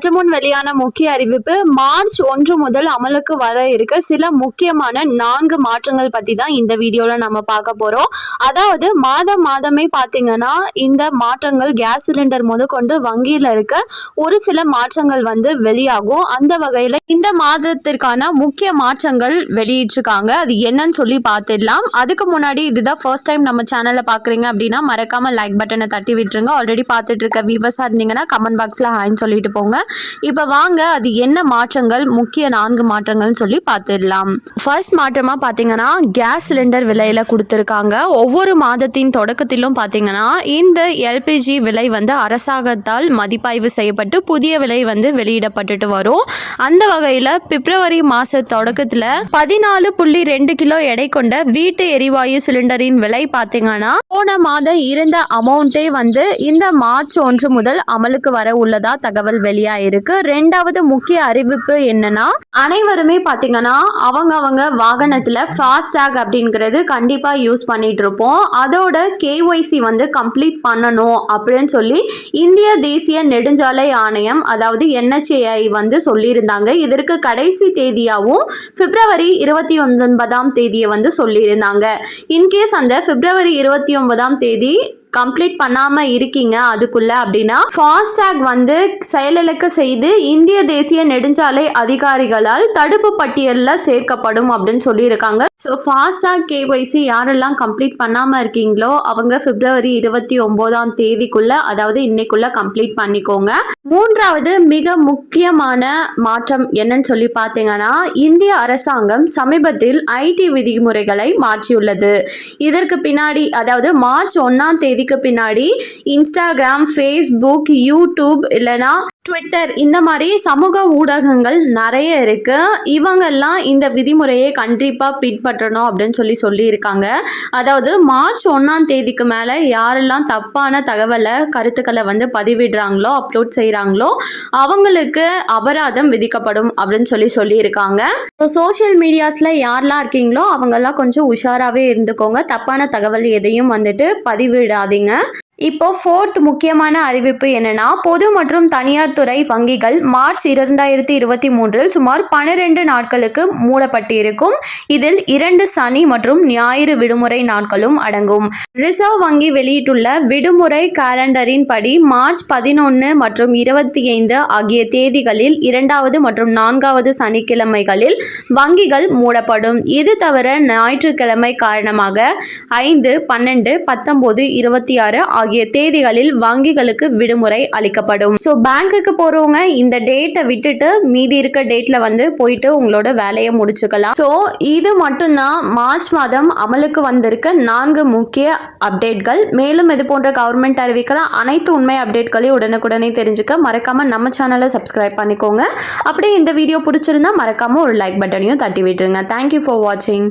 சற்று முன் வெளியான முக்கிய அறிவிப்பு மார்ச் ஒன்று முதல் அமலுக்கு வர இருக்க சில முக்கியமான நான்கு மாற்றங்கள் பத்தி தான் இந்த வீடியோல நம்ம பார்க்க போறோம். அதாவது மாதம் மாதமே பாத்தீங்கன்னா இந்த மாற்றங்கள் கேஸ் சிலிண்டர் முதற்கொண்டு வங்கியில இருக்க ஒரு சில மாற்றங்கள் வந்து வெளியாகும். அந்த வகையில இந்த மாதத்திற்கான முக்கிய மாற்றங்கள் வெளியிட்டிருக்காங்க. அது என்னன்னு சொல்லி பார்த்துடலாம் அதுக்கு முன்னாடி இதுதான் ஃபர்ஸ்ட் டைம் நம்ம சேனலை பார்க்குறீங்க அப்படின்னா மறக்காம லைக் பட்டனை தட்டி விட்டுருங்க. ஆல்ரெடி பார்த்துட்டு இருக்க வியூவர்ஸாக இருந்தீங்கன்னா கமெண்ட் பாக்ஸில் ஹாய்னு சொல்லிட்டு போங்க. இப்போ வாங்க அது என்ன மாற்றங்கள்? முக்கிய நான்கு மாற்றங்கள்னு சொல்லி பார்த்துடலாம் ஃபர்ஸ்ட் மாற்றமாக பார்த்தீங்கன்னா கேஸ் சிலிண்டர் விலையில் கொடுத்துருக்காங்க. ஒவ்வொரு மாதத்தின் தொடக்கத்திலும் பார்த்தீங்கன்னா இந்த எல்பிஜி விலை வந்து அரசாங்கத்தால் மதிப்பாய்வு செய்யப்பட்டு புதிய விலை வந்து வெளியிடப்பட்டுட்டு வரும். அந்த வகையில் பிப்ரவரி மாத தொடக்கத்தில் பதினாலு புள்ளி ரெண்டு கிலோ எடை கொண்ட வீட்டு எரிவாயு சிலிண்டரின் விலை பார்த்தீங்கன்னா போன மாதம் இருந்த அமௌண்ட்டே வந்து இந்த மார்ச் ஒன்று முதல் அமலுக்கு வர உள்ளதா தகவல் இருக்கு. ரெண்டாவது முக்கிய அறிவிப்பு என்னன்னா அனைவருமே பாத்தீங்கன்னா அவங்க அவங்க வாகனத்தில் ஃபாஸ்டாக் அப்படிங்கிறது கண்டிப்பாக யூஸ் பண்ணிட்டு இருப்போம் அதோட கேஒய்சி வந்து கம்ப்ளீட் பண்ணணும் அப்படின்னு சொல்லி இந்திய தேசிய நெடுஞ்சாலை ஆணையம் அதாவது என்ஹெச்ஏஐ வந்து சொல்லியிருந்தாங்க. இதற்கு கடைசி தேதியாகவும் பிப்ரவரி இருபத்தி ஒன்பதாம் தேதியை வந்து சொல்லியிருந்தாங்க. இன்கேஸ் அந்த பிப்ரவரி இருபத்தி ஒன்பதாம் தேதி கம்ப்ளீட் பண்ணாமல் இருக்கீங்க அதுக்குள்ள அப்படின்னா ஃபாஸ்டாக் வந்து செயலிழக்க செய்து இந்திய தேசிய நெடுஞ்சாலை அதிகாரிகளால் தடுப்பு பட்டியலில் சேர்க்கப்படும் அப்படின்னு சொல்லியிருக்காங்க. ஸோ ஃபாஸ்டாக் கேஒய்சி யாரெல்லாம் கம்ப்ளீட் பண்ணாமல் இருக்கீங்களோ அவங்க பிப்ரவரி இருபத்தி ஒம்போதாம் தேதிக்குள்ள அதாவது இன்னைக்குள்ள கம்ப்ளீட் பண்ணிக்கோங்க. மூன்றாவது மிக முக்கியமான மாற்றம் என்னன்னு சொல்லி பார்த்தீங்கன்னா இந்திய அரசாங்கம் சமீபத்தில் ஐடி விதிமுறைகளை மாற்றியுள்ளது. இதற்கு பின்னாடி அதாவது மார்ச் ஒன்றாம் தேதிக்கு பின்னாடி இன்ஸ்டாகிராம் ஃபேஸ்புக் யூடியூப் இல்லைனா ட்விட்டர் இந்த மாதிரி சமூக ஊடகங்கள் நிறைய இருக்கு. இவங்கெல்லாம் இந்த விதிமுறையை கண்டிப்பாக பின்பற்றணும் அப்படின்னு சொல்லி சொல்லியிருக்காங்க. அதாவது மார்ச் ஒன்றாம் தேதிக்கு மேலே யாரெல்லாம் தப்பான தகவலை கருத்துக்களை வந்து பதிவிடுறாங்களோ அப்லோட் செய்கிறாங்களோ அவங்களுக்கு அபராதம் விதிக்கப்படும் அப்படின்னு சொல்லி சொல்லியிருக்காங்க. சோஷியல் மீடியாஸில் யாரெல்லாம் இருக்கீங்களோ அவங்கெல்லாம் கொஞ்சம் உஷாராகவே இருந்துக்கோங்க. தப்பான தகவல் எதையும் வந்துட்டு பதிவிடாதீங்க. இப்போ ஃபோர்த் முக்கியமான அறிவிப்பு என்னன்னா பொது மற்றும் தனியார் துறை வங்கிகள் மார்ச் இரண்டாயிரத்தி இருபத்தி மூன்றில் சுமார் பன்னிரெண்டு நாட்களுக்கு மூடப்பட்டிருக்கும். இதில் இரண்டு சனி மற்றும் ஞாயிறு விடுமுறை நாட்களும் அடங்கும். ரிசர்வ் வங்கி வெளியிட்டுள்ள விடுமுறை காலண்டரின் படி மார்ச் பதினொன்று மற்றும் இருபத்தி ஐந்து ஆகிய தேதிகளில் இரண்டாவது மற்றும் நான்காவது சனிக்கிழமைகளில் வங்கிகள் மூடப்படும். இது தவிர ஞாயிற்றுக்கிழமை காரணமாக ஐந்து பன்னெண்டு பத்தொன்பது இருபத்தி ஆறு ஆகிய தேதிகளில் வங்கிகளுக்கு விடுமுறை அளிக்கப்படும். ஸோ பேங்க்குக்கு போறவங்க இந்த டேட்டை விட்டுட்டு மீதி இருக்க டேட்ல வந்து போயிட்டு உங்களோட வேலையை முடிச்சுக்கலாம். ஸோ இது மட்டும்தான் மார்ச் மாதம் அமலுக்கு வந்திருக்க நான்கு முக்கிய அப்டேட்கள் மேலும் இது போன்ற கவர்மெண்ட் அறிவிக்கிற அனைத்து உண்மை அப்டேட்களையும் உடனுக்குடனே தெரிஞ்சுக்க மறக்காம நம்ம சேனலை சப்ஸ்கிரைப் பண்ணிக்கோங்க. அப்படியே இந்த வீடியோ பிடிச்சிருந்தா மறக்காம ஒரு லைக் பட்டனையும் தட்டி விட்டுருங்க. தேங்க்யூ ஃபார் வாட்சிங்